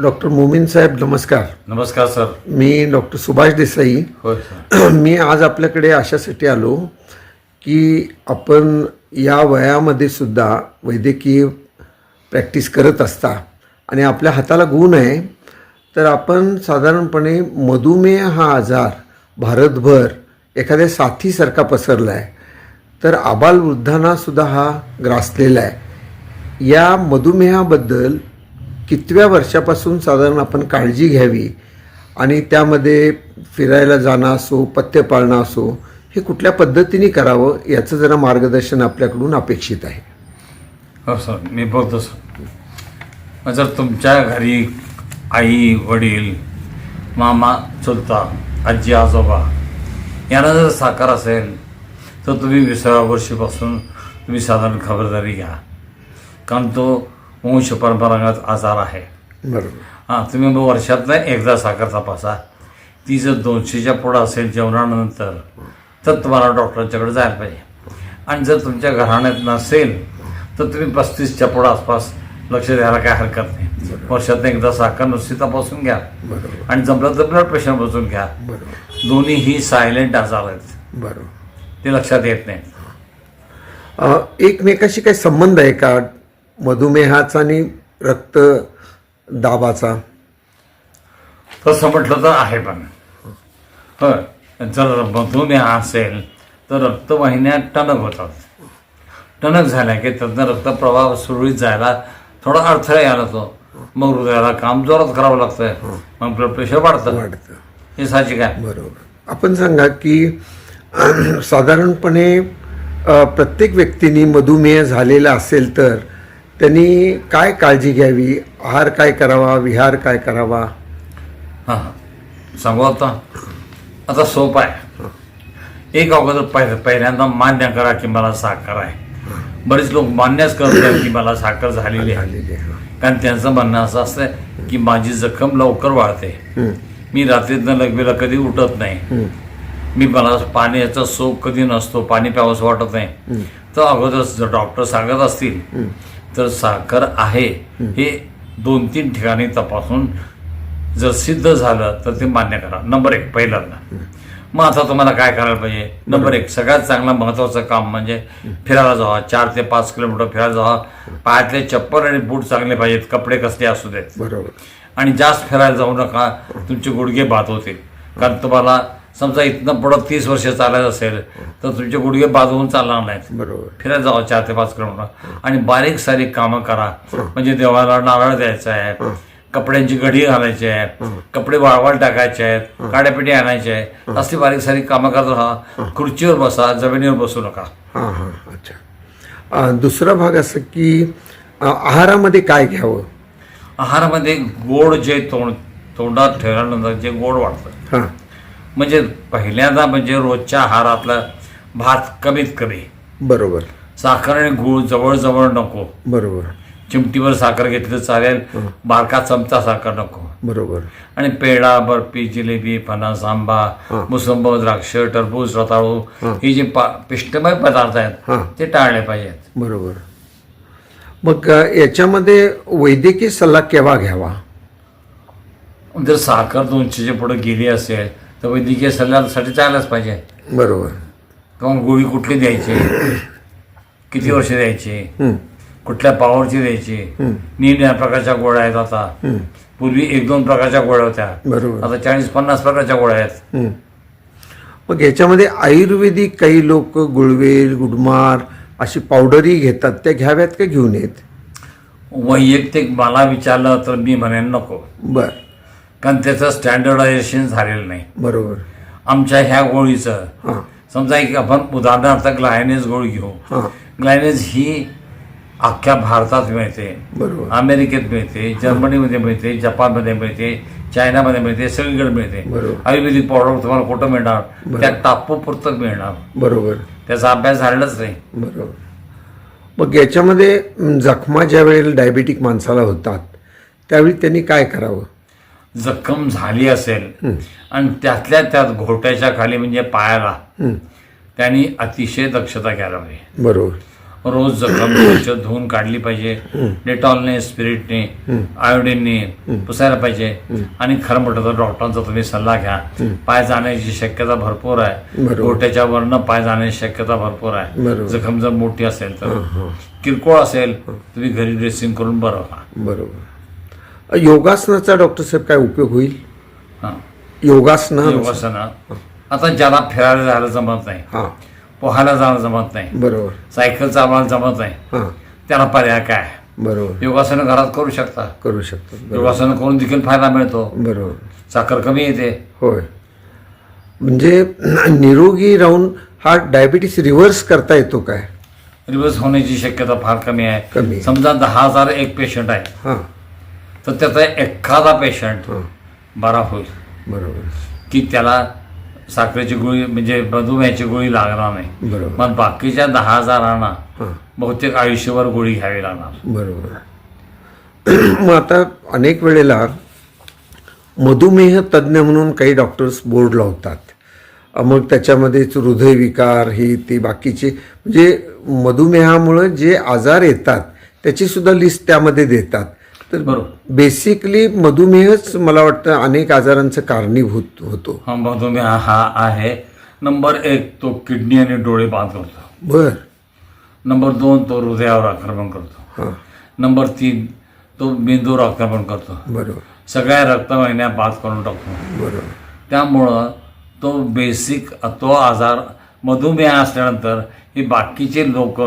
Doctor Momin साहेब नमस्कार. नमस्कार सर. मी डॉक्टर सुभाष देसाई. होय सर. मी आज आपल्याकडे अशासाठी आलो की आपण या वयामध्ये सुद्धा वैद्यकीय प्रॅक्टिस करत असता आणि आपल्या हाताला गुण आहे तर आपण साधारणपणे मधुमेह हा आजार भारतभर एखाद्या साथीसारखा पसरला आहे तर आबालवृद्धांना सुद्धा हा ग्रासलेला आहे. या मधुमेहाबद्दल कितव्या वर्षापासून साधारण आपण काळजी घ्यावी आणि त्यामध्ये फिरायला जाणं असो पथ्य पाळणं असो हे कुठल्या पद्धतीने करावं याचं जरा मार्गदर्शन आपल्याकडून अपेक्षित आहे. हो सर मी बोलतो सर. जर तुमच्या घरी आई वडील मामा चुलता आजी आजोबा यांना जर साकार असेल तर तुम्ही विसाव्या वर्षीपासून तुम्ही साधारण खबरदारी घ्या. कारण तो वंश परंपरागत आजार आहे. बरोबर. हां तुम्ही मग वर्षातनं एकदा साखर तपासा. ती जर दोनशेच्या पुढं असेल जेवणानंतर तर तुम्हाला डॉक्टरांच्याकडे जायला पाहिजे. आणि जर तुमच्या घराण्यात नसेल तर तुम्ही पस्तीसच्या पुढं आसपास लक्ष द्यायला काय हरकत नाही. वर्षातनं एकदा साखर नुसती तपासून घ्या. आणि जमलं तर ब्लड प्रेशर बसून घ्या. दोन्ही ही सायलेंट आजार आहेत. बरोबर. ते लक्षात येत नाही. अ, एकमेकाशी काही संबंध आहे का? मधुमेहाचा आणि रक्तदाबाचा तसं म्हटलं तर आहे पण. जर मधुमेह असेल तर रक्तवाहिन्या टणक होतात. टणक झाल्या की त्यातनं रक्तप्रवाह सुरळीत जायला थोडा अडथळा यायला तो मग हृदयाला काम जोरात करावं लागतंय. मग ब्लड प्रेशर वाढतं. वाढतं. हे साहजिक आहे. बरोबर. आपण सांगा की साधारणपणे अ, प्रत्येक व्यक्तीने मधुमेह झालेला असेल तर त्यांनी काय काळजी घ्यावी? आहार काय करावा? विहार काय करावा? हां हां. सांगू आता. आता सोपं आहे. एक अगोदर पहि पहिल्यांदा मान्य करा की मला साखर आहे. बरेच लोक मान्यच करत नाहीत की मला साखर झालेली आहे. कारण त्यांचं म्हणणं असं असतं की माझी जखम लवकर वाढते. मी रात्रीतनं लगबीला कधी उठत नाही. मी मला पाण्याचा सोप कधी नसतो पाणी प्यावंसं वाटत नाही. तर अगोदर जर डॉक्टर सांगत असतील तर साखर आहे हे. दोन तीन ठिकाणी तपासून जर सिद्ध झालं तर ते मान्य करा. नंबर एक पहिल्यांदा. मग आता तुम्हाला काय करायला पाहिजे? नंबर एक सगळ्यात चांगलं महत्वाचं काम म्हणजे फिरायला जावा. चार ते पाच किलोमीटर फिरायला जावा. पायातले चप्पल आणि बूट चांगले पाहिजेत. कपडे कसले असू देत. बरोबर. आणि जास्त फिरायला जाऊ नका. तुमचे गुडघे बाद होतील. कारण तुम्हाला समजा इथनं पुढं तीस वर्ष चालायचं असेल तर तुमचे गुडघे होऊन चालणार नाहीत. बरोबर. फिरायला जावं चार ते पाच किलोमीटर. आणि बारीक सारीक कामं करा. म्हणजे देवाला नारळ द्यायचा आहे कपड्यांची घडी घालायची आहे कपडे वाळवायला टाकायचे आहेत काड्यापिटी आणायचे आहे असली बारीक सारीक कामं करत राहा. खुर्चीवर बसा जमिनीवर बसू नका. हां हां अच्छा. दुसरा भाग असं की आहारामध्ये काय घ्यावं? आहारामध्ये गोड जे तोंड तोंडात ठेवल्यानंतर जे गोड वाटतं हां. म्हणजे पहिल्यांदा म्हणजे रोजच्या आहारातला भात कमीत कमी. बरोबर. साखर आणि गूळ जवळजवळ नको. बरोबर. चिमटीवर साखर घेतलं चालेल बारका चमचा साखर नको. बरोबर. आणि पेढा बर्फी जिलेबी फणस आंबा मुसंब द्राक्ष टरबूज रताळू हे. जे पा पिष्टमय पदार्थ हां. आहेत ते टाळले पाहिजेत. बरोबर. मग याच्यामध्ये वैद्यकीय सल्ला केव्हा घ्यावा? जर साखर दोनशेच्या पुढे गेली असेल तर वैद्यकीय सल्ल्यासाठी चालच पाहिजे. बरोबर. किंवा गोळी कुठली द्यायची? किती वर्ष द्यायची? कुठल्या पावरची द्यायची? निरनिराळ्या प्रकारच्या गोळ्या आहेत आता. पूर्वी एक दोन प्रकारच्या गोळ्या होत्या. बरोबर. आता चाळीस पन्नास प्रकारच्या गोळ्या आहेत. मग याच्यामध्ये आयुर्वेदिक काही लोक गुळवेल गुडमार अशी पावडरी घेतात त्या घ्याव्यात का घेऊ नयेत वैयक्तिक मला विचारलं तर मी म्हणेन नको. बर. कारण त्याचं स्टँडर्डायझेशन झालेलं नाही. बरोबर. आमच्या ह्या गोळीचं समजा एक आपण उदाहरणार्थ ग्लायनेज गोळी घेऊ. ग्लायनेज ही अख्ख्या भारतात मिळते बरोबर. अमेरिकेत मिळते जर्मनीमध्ये मिळते जपानमध्ये मिळते चायनामध्ये मिळते सगळीकडे मिळते. बरोबर. आयुर्वेदिक पावडर तुम्हाला कुठं मिळणार? त्या टापू पुरतं मिळणार. बरोबर. त्याचा अभ्यास झालेलाच नाही. बरोबर. मग याच्यामध्ये जखमा ज्या वेळेला डायबेटिक माणसाला होतात त्यावेळी त्यांनी काय करावं? जखम झाली असेल आणि त्यातल्या त्यात घोट्याच्या खाली म्हणजे पायाला त्यांनी अतिशय दक्षता घ्यायला हवी बरोबर. रोज जखम स्वच्छ धुवून काढली पाहिजे. डेटॉलने स्पिरिटने आयोडीनने पुसायला पाहिजे. आणि खरं म्हटलं तर डॉक्टरांचा तुम्ही सल्ला घ्या. पाय जाण्याची शक्यता भरपूर आहे. गोट्याच्या वरनं पाय जाण्याची शक्यता भरपूर आहे. जखम जर मोठी असेल तर. किरकोळ असेल तुम्ही घरी ड्रेसिंग करून बरं बरोबर. योगासनाचा डॉक्टर साहेब काय उपयोग होईल? हां. योगासना? योगासनं. आता ज्याला फिरायला जायला जमत नाही हां. पोहायला जायला जमत नाही बरोबर. सायकल चालवायला जमत नाही हां. त्याला पर्याय काय? बरोबर. योगासनं घरात करू शकता. करू शकतो बरोबर. योगासनं करून देखील फायदा मिळतो. बरोबर. साखर कमी येते. होय. म्हणजे निरोगी राहून हा डायबिटीस रिव्हर्स करता येतो काय? रिवर्स होण्याची शक्यता फार कमी कमी आहे आहे. समजा दहा हजार एक पेशंट आहे. हां. तर त्याचा एखादा पेशंट बरा होईल. बरोबर. की त्याला साखरेची गोळी म्हणजे मधुमेहाची गोळी लागणार नाही. बरोबर. मग बाकीच्या दहा हजारांना बहुतेक आयुष्यभर गोळी घ्यावी लागणार. बरोबर. मग आता अनेक वेळेला मधुमेह तज्ज्ञ म्हणून काही डॉक्टर्स बोर्ड लावतात. मग त्याच्यामध्येच हृदयविकार ही ती बाकीचे म्हणजे मधुमेहामुळं जे आजार येतात त्याची सुद्धा लिस्ट त्यामध्ये देतात. तर बरोबर. बेसिकली मधुमेहच मला वाटतं अनेक आजारांचं कारणीभूत होतो. हा मधुमेह हा आहे. नंबर एक तो किडनी आणि डोळे बाद करतो. बर. नंबर दोन तो हृदयावर आक्रमण करतो. हां. नंबर तीन तो मेंदूवर आक्रमण करतो. बरोबर. सगळ्या रक्तवाहिन्या बाद करून टाकतो. बरोबर. त्यामुळं तो बेसिक तो आजार मधुमेह असल्यानंतर हे बाकीचे लोक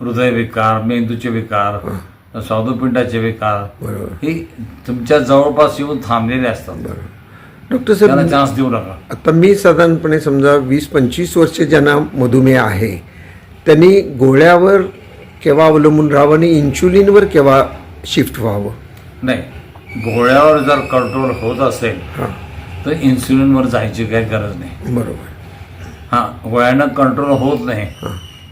हृदयविकार मेंदूचे विकार स्वादुपिंडाचे विकार बरोबर. हे तुमच्या जवळपास येऊन थांबलेले असतात. डॉक्टर साहेब चान्स देऊ नका. आता मी साधारणपणे समजा वीस पंचवीस वर्ष ज्यांना मधुमेह आहे त्यांनी गोळ्यावर केव्हा अवलंबून राहावं आणि इन्शुलिनवर केव्हा शिफ्ट व्हावं? नाही गोळ्यावर जर कंट्रोल होत असेल हां. तर इन्सुलिनवर जायची काही गरज नाही. बरोबर. हां गोळ्यानं कंट्रोल होत नाही.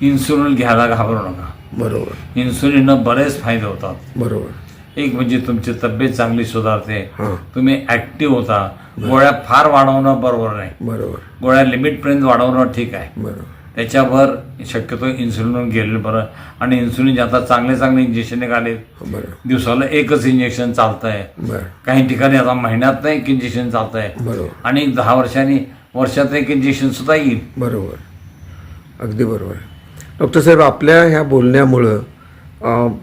इन्सुलिन घ्यायला घाबरू नका. बरोबर. इन्सुलिननं बरेच फायदे होतात. बरोबर. एक म्हणजे तुमची तब्येत चांगली सुधारते. हां. तुम्ही ऍक्टिव्ह होता. गोळ्या फार वाढवणं बरोबर नाही. बरोबर. गोळ्या लिमिटपर्यंत वाढवणं ठीक आहे. बरोबर. त्याच्यावर शक्यतो इन्सुलिनवर गेलेलं बरं. आणि इन्सुलिन आता चांगले चांगले इंजेक्शन निघाले बरोबर. दिवसाला एकच इंजेक्शन चालतंय. बरं. काही ठिकाणी आता महिन्यात एक इंजेक्शन चालतंय. बरोबर. आणि दहा वर्षांनी वर्षात एक इंजेक्शन सुद्धा येईल. बरोबर. अगदी बरोबर. डॉक्टर साहेब आपल्या ह्या बोलण्यामुळं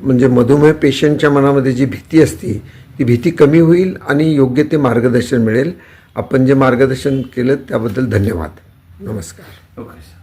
म्हणजे मधुमेह पेशंटच्या मनामध्ये जी भीती असती ती भीती कमी होईल आणि योग्य ते मार्गदर्शन मिळेल. आपण जे मार्गदर्शन केलं त्याबद्दल धन्यवाद. नमस्कार. ओके